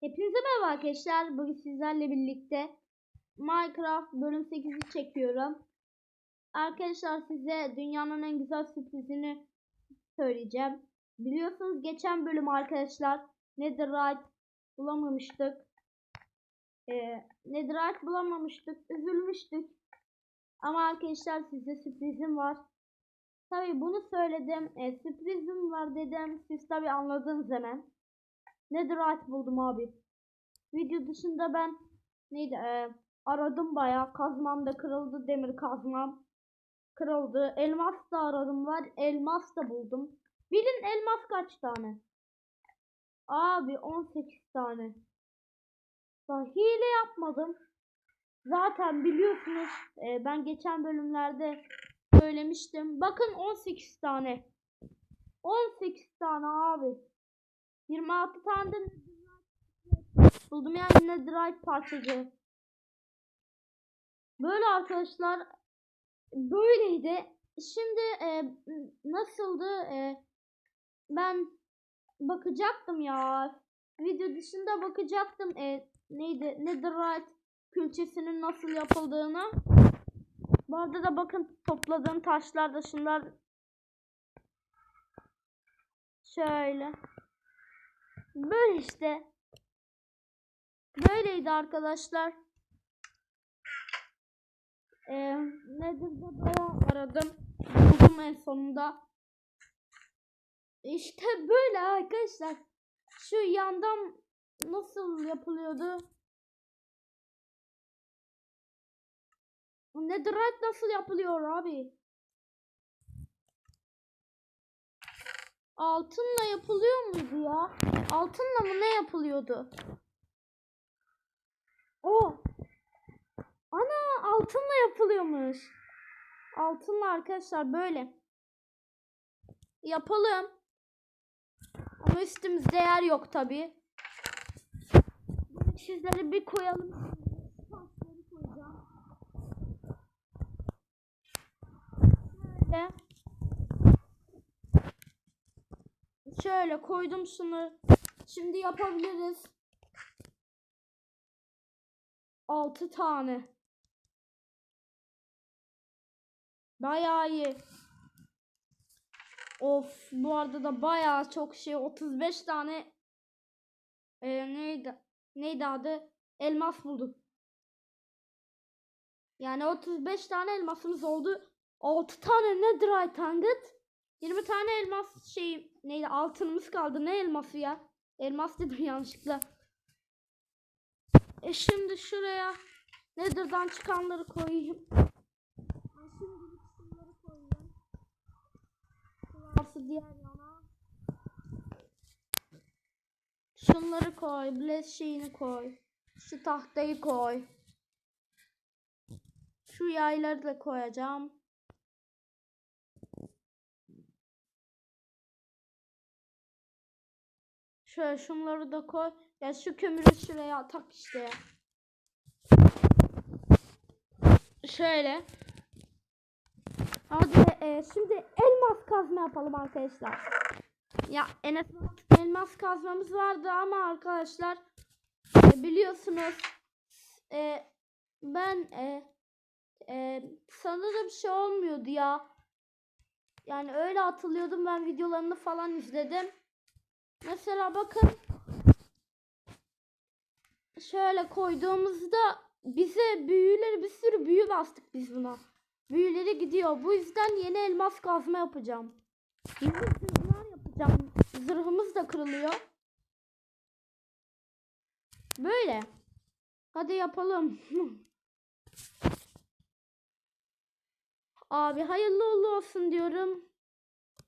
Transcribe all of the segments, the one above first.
Hepinize merhaba arkadaşlar. Bugün sizlerle birlikte Minecraft bölüm 8'i çekiyorum. Arkadaşlar size dünyanın en güzel sürprizini söyleyeceğim. Biliyorsunuz geçen bölüm arkadaşlar Netherite bulamamıştık. Ee, Netherite bulamamıştık. Üzülmüştük. Ama arkadaşlar size sürprizim var. Tabi bunu söyledim. E, sürprizim var dedim. Siz tabi anladınız hemen. Netherite buldum abi. Video dışında ben neydi e, aradım bayağı. Kazmam da kırıldı. Demir kazmam kırıldı. Elmas da aradım var. Elmas da buldum. Bilin elmas kaç tane? Abi 18 tane. Daha hile yapmadım. Zaten biliyorsunuz e, ben geçen bölümlerde söylemiştim. Bakın 18 tane. 18 tane abi. 26 tane de buldum yani netherite parçacığı. Böyle arkadaşlar böyleydi. Şimdi e, nasıldı? E, ben bakacaktım ya. Video dışında bakacaktım. E, neydi? Netherite külçesinin nasıl yapıldığını. Bu arada da bakın topladığım taşlar da şunlar şöyle. Böyle işte. Böyleydi arkadaşlar. Ee, nedir de bayağı aradım. Buldum en sonunda. İşte böyle arkadaşlar. Şu yandan nasıl yapılıyordu? Netherite nasıl yapılıyor abi? Altınla yapılıyor muydu ya? Altınla mı ne yapılıyordu? O. Ana altınla yapılıyormuş. Altınla arkadaşlar böyle. Yapalım. Ama üstümüzde yer yok tabi. Sizleri bir koyalım. Böyle. Şöyle koydum şunu. Şimdi yapabiliriz. 6 tane. Bayağı iyi. Of bu arada da bayağı çok şey 35 tane e, neydi neydi adı elmas bulduk. Yani 35 tane elmasımız oldu. 6 tane netherite ingot. 20 tane elmas şey neydi altınımız kaldı. Ne elması ya? Elmas dedim yanlışlıkla. E şimdi şuraya Nether'dan çıkanları koyayım. E şimdi şunları koyayım. Şurası diğer yana. Şunları koy. Bless şeyini koy. Şu tahtayı koy. Şu yayları da koyacağım. Şöyle şunları da koy. Ya şu kömürü şuraya tak işte. Şöyle. Hadi e, şimdi elmas kazma yapalım arkadaşlar. Ya Enes elmas kazmamız vardı ama arkadaşlar e, biliyorsunuz e, ben e, e, sanırım şey olmuyordu ya. Yani öyle atılıyordum ben videolarını falan izledim. Mesela bakın şöyle koyduğumuzda bize büyüleri bir sürü büyü bastık biz buna. Büyüleri gidiyor. Bu yüzden yeni elmas kazma yapacağım. Yeni zırhlar yapacağım. Zırhımız da kırılıyor. Böyle. Hadi yapalım. Abi hayırlı olsun diyorum.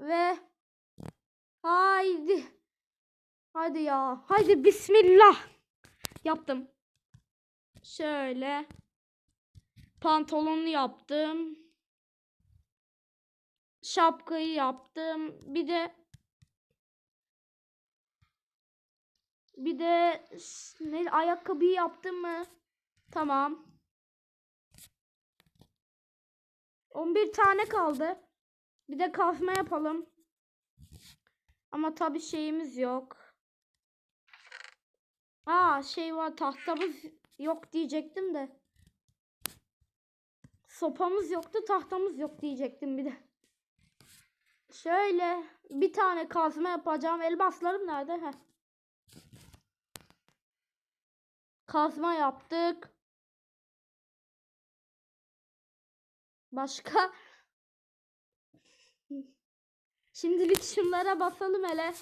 Ve haydi. Hadi ya. Haydi bismillah. Yaptım. Şöyle. Pantolonu yaptım. Şapkayı yaptım. Bir de bir de ne ayakkabıyı yaptım mı? Tamam. 11 tane kaldı. Bir de kazma yapalım. Ama tabi şeyimiz yok. Aa şey var tahtamız yok diyecektim de. Sopamız yoktu tahtamız yok diyecektim bir de. Şöyle bir tane kazma yapacağım. Elmaslarım nerede? Heh. Kazma yaptık. Başka? Şimdilik şunlara basalım hele.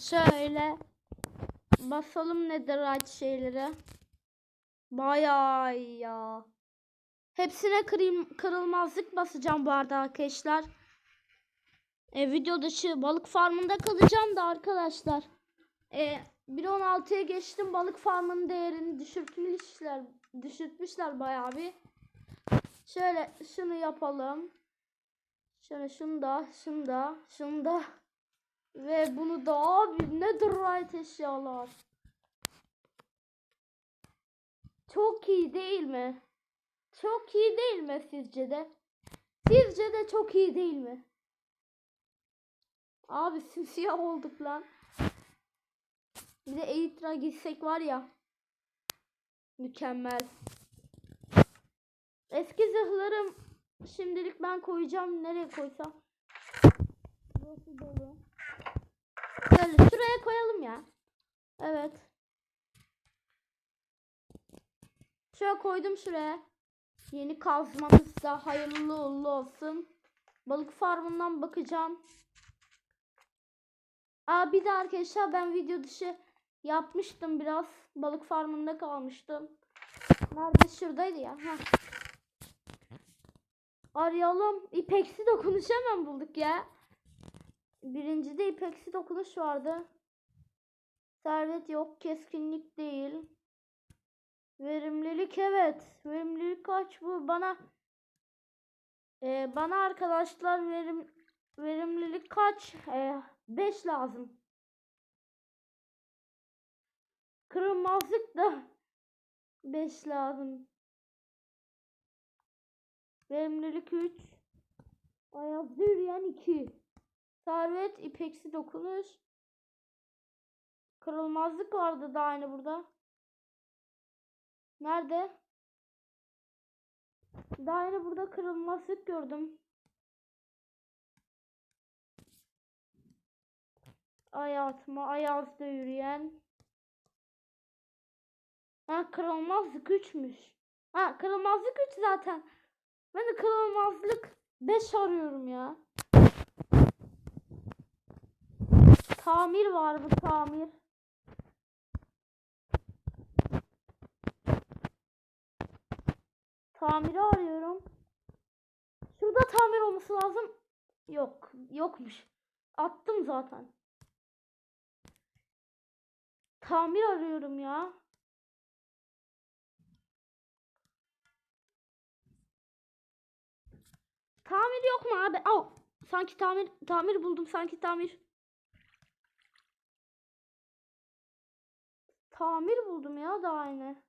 Şöyle basalım netherite şeyleri. Bayağı ya. Hepsine kırayım, kırılmazlık basacağım bu arada arkadaşlar. E, video dışı balık farmında kalacağım da arkadaşlar. E, 1.16'ya geçtim balık farmının değerini düşürtmüşler. Düşürtmüşler bayağı bir. Şöyle şunu yapalım. Şöyle şunu da, şunu da, şunu da. Ve bunu da abi netherite eşyalar. Çok iyi değil mi? Çok iyi değil mi sizce de? Sizce de çok iyi değil mi? Abi simsiyah olduk lan. Bir de Elytra gitsek var ya. Mükemmel. Eski zırhlarım şimdilik ben koyacağım. Nereye koysam? Burası dolu. Şöyle şuraya koyalım ya. Evet. Şöyle koydum şuraya. Yeni kazmamız da hayırlı uğurlu olsun. Balık farmından bakacağım. Aa bir de arkadaşlar ben video dışı yapmıştım biraz. Balık farmında kalmıştım. Nerede şuradaydı ya. Heh. Arayalım. İpeksi dokunuş hemen bulduk ya. Birincide ipeksi dokunuş vardı. Servet yok. Keskinlik değil. Verimlilik evet. Verimlilik kaç bu? Bana e, bana arkadaşlar verim verimlilik kaç? 5 lazım. Kırılmazlık da 5 lazım. Verimlilik 3. Ayazda yürüyen 2. Servet ipeksi dokunuş. Kırılmazlık vardı da aynı burada. Nerede? Daha yine burada kırılmazlık gördüm. Hayatıma ayazda yürüyen. Ha kırılmazlık 3'müş. Ha kırılmazlık 3 zaten. Ben de kırılmazlık 5 arıyorum ya. Tamir var mı tamir? Tamiri arıyorum. Şurada tamir olması lazım. Yok. Yokmuş. Attım zaten. Tamir arıyorum ya. Tamir yok mu abi? Al. Sanki tamir tamir buldum. Sanki tamir. Tamir buldum ya da aynı.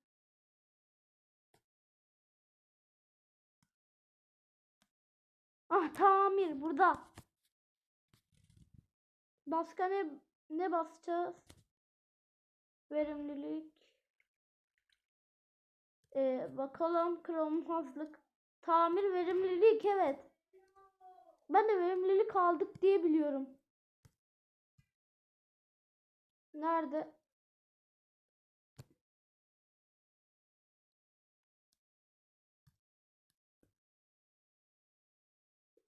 Ah tamir burada. Başka ne ne basacağız? Verimlilik. Ee, bakalım kırılmazlık. Tamir verimlilik evet. Ben de verimlilik aldık diye biliyorum. Nerede?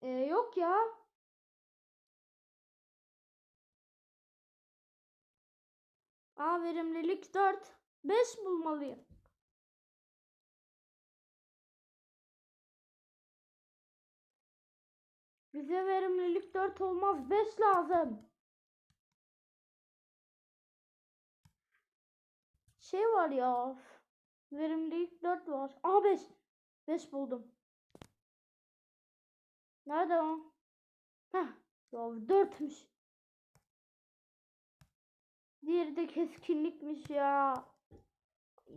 Ee, yok ya. Aa verimlilik 4. 5 bulmalıyım. Bize verimlilik 4 olmaz. 5 lazım. Şey var ya. Verimlilik 4 var. Aa 5. 5 buldum. Nerede o? Heh. Ya 4'müş. Diğeri de keskinlikmiş ya.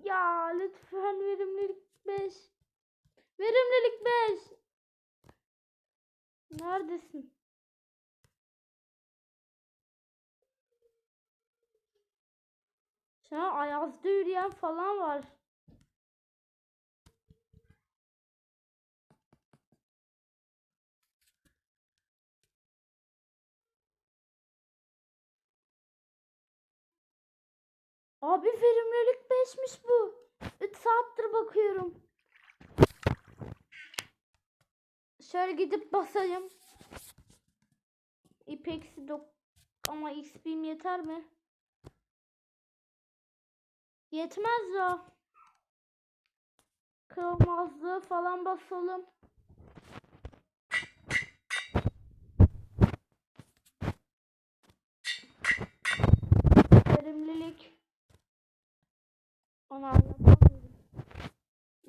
Ya lütfen verimlilik 5. Verimlilik 5. Neredesin? Şu an ayazda yürüyen falan var. Abi verimlilik 5'miş bu. 3 saattir bakıyorum. Şöyle gidip basayım. İpeksi dok ama XP'm yeter mi? Yetmez ya. Kırılmazlığı falan basalım. Verimlilik. Onu yapamıyorum.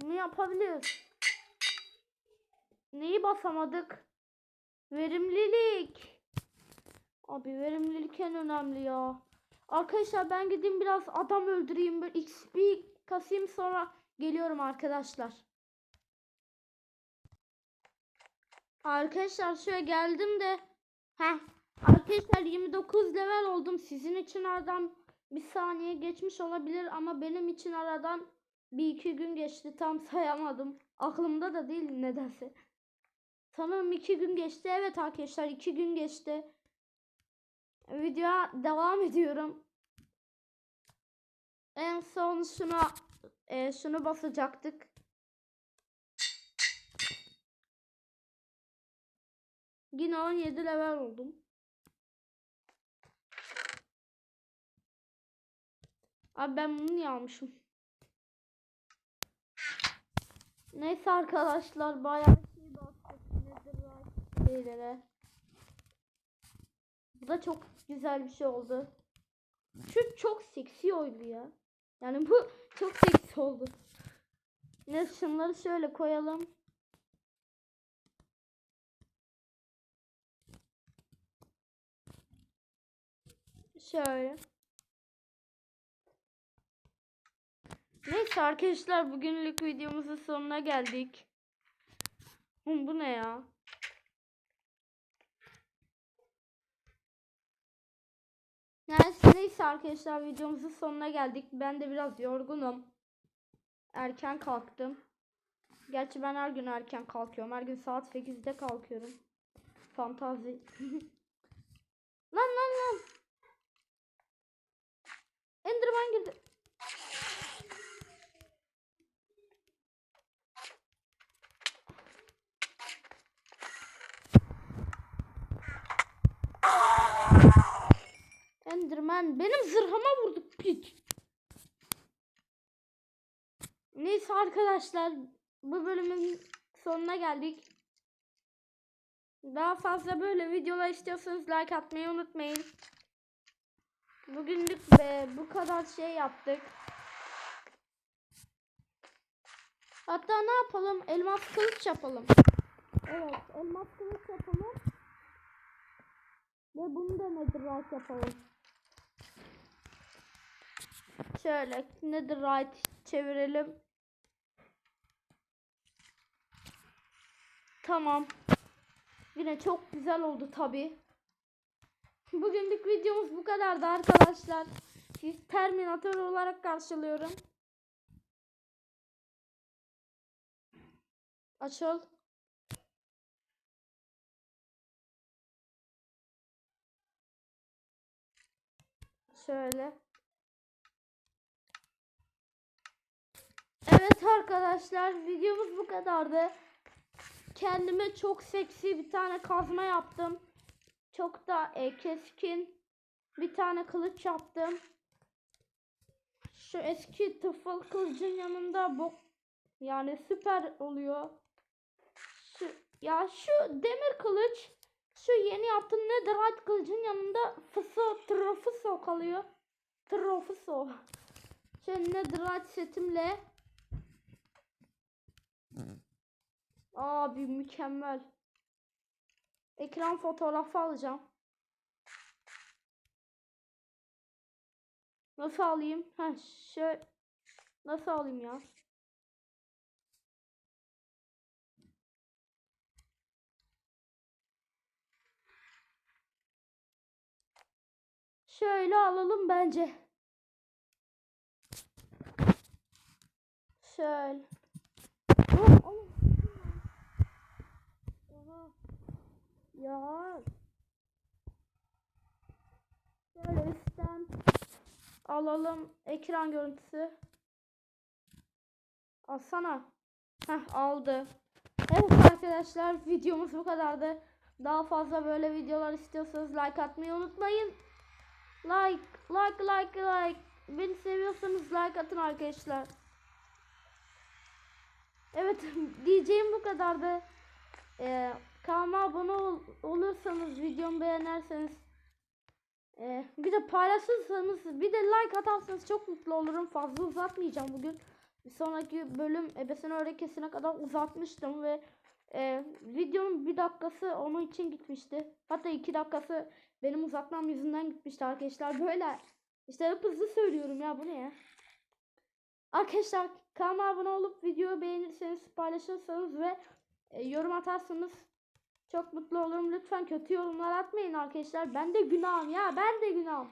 Bunu yapabiliyoruz. Neyi basamadık? Verimlilik. Abi verimlilik en önemli ya. Arkadaşlar ben gideyim biraz adam öldüreyim. Böyle XP kasayım sonra geliyorum arkadaşlar. Arkadaşlar şöyle geldim de. Heh. Arkadaşlar 29 level oldum. Sizin için aradan bir saniye geçmiş olabilir ama benim için aradan bir iki gün geçti. Tam sayamadım. Aklımda da değil nedense. Sanırım iki gün geçti. Evet arkadaşlar iki gün geçti. Videoya devam ediyorum. En son şuna e, şunu basacaktık. Yine 17 level oldum. Abi ben bunu niye almışım? Neyse arkadaşlar bayağı şey bastık. Şeylere. Bu da çok güzel bir şey oldu. Şu çok seksi oldu ya. Yani bu çok seksi oldu. Ne şunları şöyle koyalım. Şöyle. Neyse arkadaşlar bugünlük videomuzun sonuna geldik. Oğlum bu ne ya? Neyse, neyse arkadaşlar videomuzun sonuna geldik. Ben de biraz yorgunum. Erken kalktım. Gerçi ben her gün erken kalkıyorum. Her gün saat 8'de kalkıyorum. Fantazi. lan lan lan. Enderman girdi. Enderman benim zırhıma vurdu piç. Neyse arkadaşlar bu bölümün sonuna geldik. Daha fazla böyle videolar istiyorsanız like atmayı unutmayın. Bugünlük be bu kadar şey yaptık. Hatta ne yapalım? Elmas kılıç yapalım. Evet, elmas kılıç yapalım. Ve bunu da netherite yapalım. Şöyle netherite çevirelim. Tamam. Yine çok güzel oldu tabi. Bugünlük videomuz bu kadardı arkadaşlar. Siz Terminator olarak karşılıyorum. Açıl. Şöyle. Evet arkadaşlar videomuz bu kadardı. Kendime çok seksi bir tane kazma yaptım. Çok da e, keskin bir tane kılıç yaptım. Şu eski tıfıl kılıcın yanında bu yani süper oluyor. Şu, ya şu demir kılıç şu yeni yaptığım netherite kılıcın yanında fıso trofuso kalıyor. Trofuso. Şu netherite setimle Abi mükemmel. Ekran fotoğrafı alacağım. Nasıl alayım? Ha şöyle nasıl alayım ya? Şöyle alalım bence. çöl. Oh, oğlum. Oha. Ya. Şöyle üstten alalım ekran görüntüsü. Alsana. Heh aldı. Evet arkadaşlar videomuz bu kadardı. Daha fazla böyle videolar istiyorsanız like atmayı unutmayın. Like, like, like, like. Beni seviyorsanız like atın arkadaşlar. Evet diyeceğim bu kadardı. Ee, kanalıma abone ol- olursanız videomu beğenirseniz ee, bir de paylaşırsanız bir de like atarsanız çok mutlu olurum. Fazla uzatmayacağım bugün. Bir sonraki bölüm ebesini öğrekesine kadar uzatmıştım ve e, videonun bir dakikası onun için gitmişti. Hatta iki dakikası benim uzatmam yüzünden gitmişti arkadaşlar. Böyle işte hep hızlı söylüyorum ya bu ne ya. Arkadaşlar kanalıma abone olup videoyu beğenirseniz paylaşırsanız ve e, yorum atarsanız çok mutlu olurum. Lütfen kötü yorumlar atmayın arkadaşlar. Ben de günahım ya ben de günahım.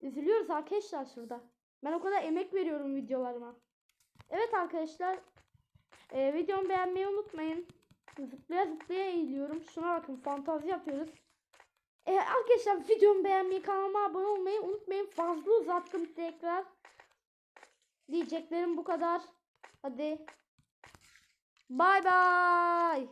Üzülüyoruz arkadaşlar şurada. Ben o kadar emek veriyorum videolarıma. Evet arkadaşlar. E, videomu beğenmeyi unutmayın. Zıplaya zıplaya eğiliyorum. Şuna bakın fantazi yapıyoruz. E, arkadaşlar videomu beğenmeyi kanalıma abone olmayı unutmayın. Fazla uzattım tekrar. Diyeceklerim bu kadar. Hadi. Bay bay.